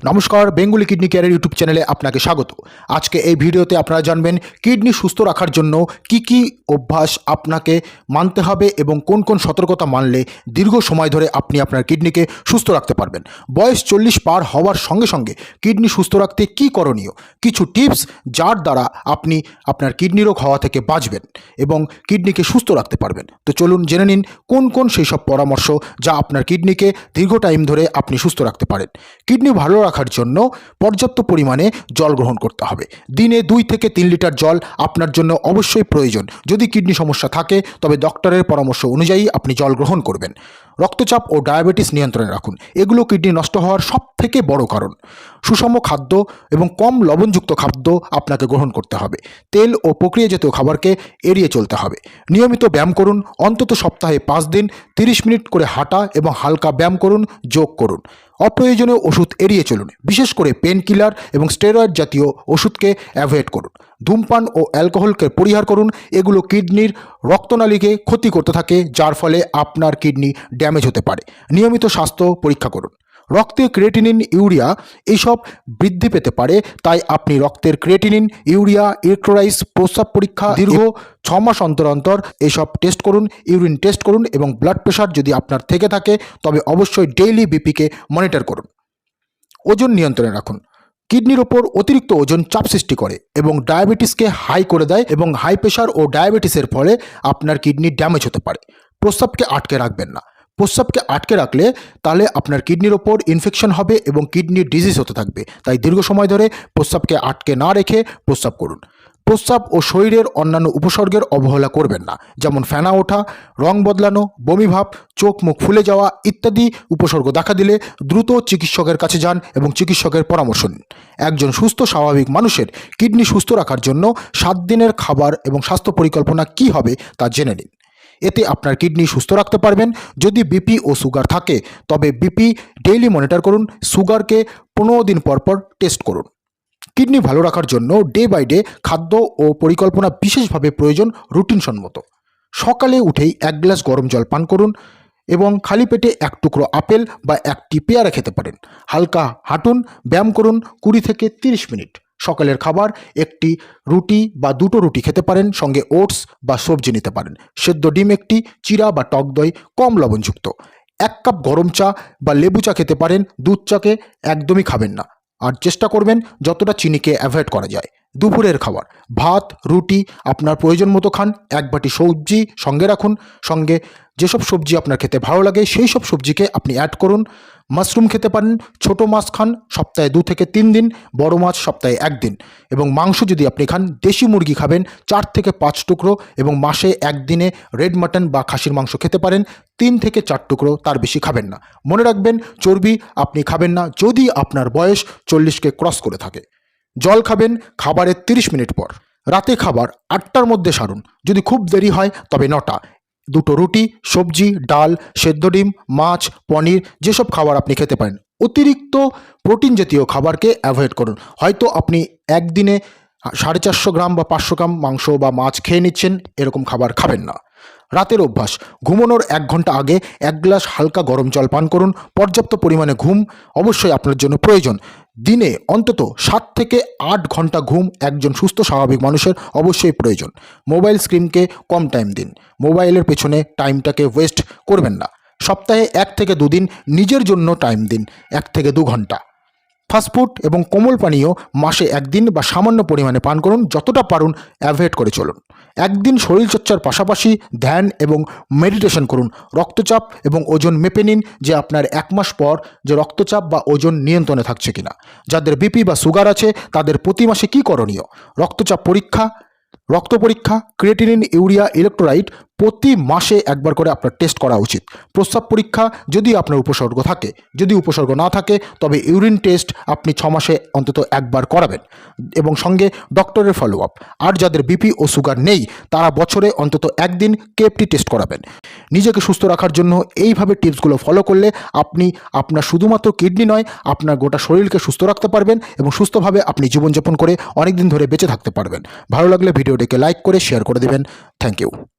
নমস্কার, Bengali kidney কেয়ারের YouTube চ্যানেলে আপনাকে স্বাগত। আজকে এই ভিডিওতে আপনারা জানবেন কিডনি সুস্থ রাখার জন্য কি কি অভ্যাস আপনাকে মানতে হবে এবং কোন কোন সতর্কতা মানলে দীর্ঘ সময় ধরে আপনি আপনার কিডনিকে সুস্থ রাখতে পারবেন। বয়স চল্লিশ পার হওয়ার সঙ্গে সঙ্গে কিডনি সুস্থ রাখতে কি করণীয়? কিছু টিপস যার দ্বারা আপনি আপনার কিডনি রোগ হওয়া থেকে বাঁচবেন এবং কিডনিকে সুস্থ রাখতে পারবেন। তো চলুন জেনে নিন কোন কোন সেই সব পরামর্শ যা আপনার কিডনিকে দীর্ঘ টাইম ধরে আপনি সুস্থ রাখতে পারেন। কিডনি ভালো রাখার জন্য পর্যাপ্ত পরিমাণে জল গ্রহণ করতে হবে। দিনে দুই থেকে তিন লিটার জল আপনার জন্য অবশ্যই প্রয়োজন। যদি কিডনি সমস্যা থাকে, তবে ডক্টরের পরামর্শ অনুযায়ী আপনি জল গ্রহণ করবেন। রক্তচাপ ও ডায়াবেটিস নিয়ন্ত্রণে রাখুন। এগুলো কিডনি নষ্ট হওয়ার সব থেকে বড় কারণ। সুষম খাদ্য এবং কম লবণযুক্ত খাদ্য আপনাকে গ্রহণ করতে হবে। তেল ও প্রক্রিয়াজাত খাবারকে এড়িয়ে চলতে হবে। নিয়মিত ব্যায়াম করুন। অন্তত সপ্তাহে পাঁচ দিন, তিরিশ মিনিট করে হাঁটা এবং হালকা ব্যায়াম করুন, যোগ করুন। অপ্রয়োজনীয় ওষুধ এড়িয়ে চলুন। বিশেষ করে পেন কিলার এবং স্টেরয়েড জাতীয় ওষুধকে অ্যাভয়েড করুন। ধূমপান ও অ্যালকোহলকে পরিহার করুন। এগুলো কিডনির রক্তনালীকে ক্ষতি করতে থাকে, যার ফলে আপনার কিডনি ড্যামেজ হতে পারে। নিয়মিত স্বাস্থ্য পরীক্ষা করুন। রক্তে ক্রিয়েটিনিন ইউরিয়া এইসব বৃদ্ধি পেতে পারে। তাই আপনি রক্তের ক্রিয়েটিনিন ইউরিয়া ইলেকট্রোলাইস প্রস্রাব পরীক্ষা, দীর্ঘ ছ মাস অন্তর অন্তর এইসব টেস্ট করুন ইউরিন টেস্ট করুন এবং ব্লাড প্রেশার যদি আপনার থেকে থাকে, তবে অবশ্যই ডেইলি বিপিকে মনিটর করুন। ওজন নিয়ন্ত্রণে রাখুন। কিডনির ওপর অতিরিক্ত ওজন চাপ সৃষ্টি করে এবং ডায়াবেটিসকে হাই করে দেয় এবং হাই প্রেশার ও ডায়াবেটিসের ফলে আপনার কিডনি ড্যামেজ হতে পারে। প্রস্রাবকে আটকে রাখবেন না। প্রস্রাবকে আটকে রাখলে তাহলে আপনার কিডনির ওপর ইনফেকশন হবে এবং কিডনির ডিজিজ হতে থাকবে। তাই দীর্ঘ সময় ধরে প্রস্রাবকে আটকে না রেখে প্রস্রাব করুন। প্রস্রাব ও শরীরের অন্যান্য উপসর্গের অবহেলা করবেন না, যেমন ফেনা ওঠা, রং বদলানো বমিভাব চোখ মুখ ফুলে যাওয়া ইত্যাদি উপসর্গ দেখা দিলে দ্রুত চিকিৎসকের কাছে যান এবং চিকিৎসকের পরামর্শ নিন। একজন সুস্থ, স্বাভাবিক মানুষের কিডনি সুস্থ রাখার জন্য সাত দিনের খাবার এবং স্বাস্থ্য পরিকল্পনা কী হবে তা জেনে নিন। এতে আপনার কিডনি সুস্থ রাখতে পারবেন। যদি বিপি ও সুগার থাকে, তবে বিপি ডেইলি মনিটর করুন, সুগারকে পনেরো দিন পর পর টেস্ট করুন। কিডনি ভালো রাখার জন্য ডে বাই ডে খাদ্য ও পরিকল্পনা বিশেষভাবে প্রয়োজন রুটিন সম্মত সকালে উঠেই এক গ্লাস গরম জল পান করুন এবং খালি পেটে এক টুকরো আপেল বা একটি পেয়ারা খেতে পারেন। হালকা হাঁটুন, ব্যায়াম করুন কুড়ি থেকে তিরিশ মিনিট। সকালের খাবার, একটি রুটি বা দুটো রুটি খেতে পারেন, সঙ্গে ওটস বা সবজি নিতে পারেন। সেদ্ধ ডিম একটি, চিরা বা টক দই, কম লবণযুক্ত। এক কাপ গরম চা বা লেবু চা খেতে পারেন, দুধ চাকে একদমই খাবেন না। আর চেষ্টা করবেন যতটা চিনিকে অ্যাভয়েড করা যায়। দুপুরের খাবার। ভাত, রুটি আপনার প্রয়োজন মতো খান, এক বাটি সবজি সঙ্গে রাখুন, সঙ্গে যেসব সবজি আপনার খেতে ভালো লাগে সেই সব সবজিকে আপনি অ্যাড করুন। মাশরুম খেতে পারেন, ছোট মাছ খান সপ্তাহে দু থেকে তিন দিন, বড় মাছ সপ্তাহে একদিন এবং মাংস যদি আপনি খান, দেশি মুরগি খাবেন চার থেকে পাঁচ টুকরো এবং মাসে একদিনে রেড মাটন বা খাসির মাংস খেতে পারেন, তিন থেকে চার টুকরো তার বেশি খাবেন না। মনে রাখবেন, চর্বি আপনি খাবেন না যদি আপনার বয়স চল্লিশকে ক্রস করে থাকে। জল খাবেন খাবারের তিরিশ মিনিট পর। রাতে খাবার আটটার মধ্যে সারুন। যদি খুব দেরি হয়, তবে নটা। দুটো রুটি, সবজি, ডাল, সেদ্ধ ডিম, মাছ, পনির, যেসব খাবার আপনি খেতে পারেন। অতিরিক্ত প্রোটিন জাতীয় খাবারকে অ্যাভয়েড করুন। হয়তো আপনি একদিনে সাড়ে চারশো গ্রাম বা পাঁচশো গ্রাম মাংস বা মাছ খেয়ে নিচ্ছেন, এরকম খাবার খাবেন না। রাতের অভ্যাস, ঘুমানোর এক ঘণ্টা আগে এক গ্লাস হালকা গরম জল পান করুন। পর্যাপ্ত পরিমাণে ঘুম অবশ্যই আপনার জন্য প্রয়োজন। দিনে অন্তত সাত থেকে আট ঘণ্টা ঘুম একজন সুস্থ, স্বাভাবিক মানুষের অবশ্যই প্রয়োজন। মোবাইল স্ক্রিনকে কম টাইম দিন। মোবাইলের পেছনে টাইমটাকে ওয়েস্ট করবেন না। সপ্তাহে এক থেকে দুদিন নিজের জন্য টাইম দিন। এক থেকে দু ঘণ্টা। ফাস্টফুড এবং কোমল পানীয় মাসে একদিন বা সামান্য পরিমাণে পান করুন, যতটা পারুন অ্যাভয়েড করে চলুন। একদিন শরীরচর্চার পাশাপাশি ধ্যান এবং মেডিটেশন করুন। রক্তচাপ এবং ওজন মেপে নিন যে আপনার এক মাস পর যে রক্তচাপ বা ওজন নিয়ন্ত্রণে থাকছে কিনা। যাদের বিপি বা সুগার আছে, তাদের প্রতি মাসে কী করণীয়? রক্তচাপ পরীক্ষা, রক্ত পরীক্ষা, ক্রিয়েটিনিন, ইউরিয়া, ইলেকট্রোলাইট প্রতি মাসে একবার করে আপনার টেস্ট করা উচিত। প্রস্রাব পরীক্ষা যদি আপনার উপসর্গ থাকে। যদি উপসর্গ না থাকে, তবে ইউরিন টেস্ট আপনি ছ মাসে অন্তত একবার করাবেন। এবং সঙ্গে ডক্টরের ফলো আপ আর যাদের বিপি ও সুগার নেই, তারা বছরে অন্তত একদিন কেএফটি টেস্ট করাবেন। নিজেকে সুস্থ রাখার জন্য এইভাবে টিপসগুলো ফলো করলে আপনি, আপনার শুধুমাত্র কিডনি নয়, আপনার গোটা শরীরকে সুস্থ রাখতে পারবেন এবং সুস্থভাবে আপনি জীবনযাপন করে অনেক দিন ধরে বেঁচে থাকতে পারবেন। ভালো লাগলে ভিডিওটিকে লাইক করে শেয়ার করে দেবেন। Thank you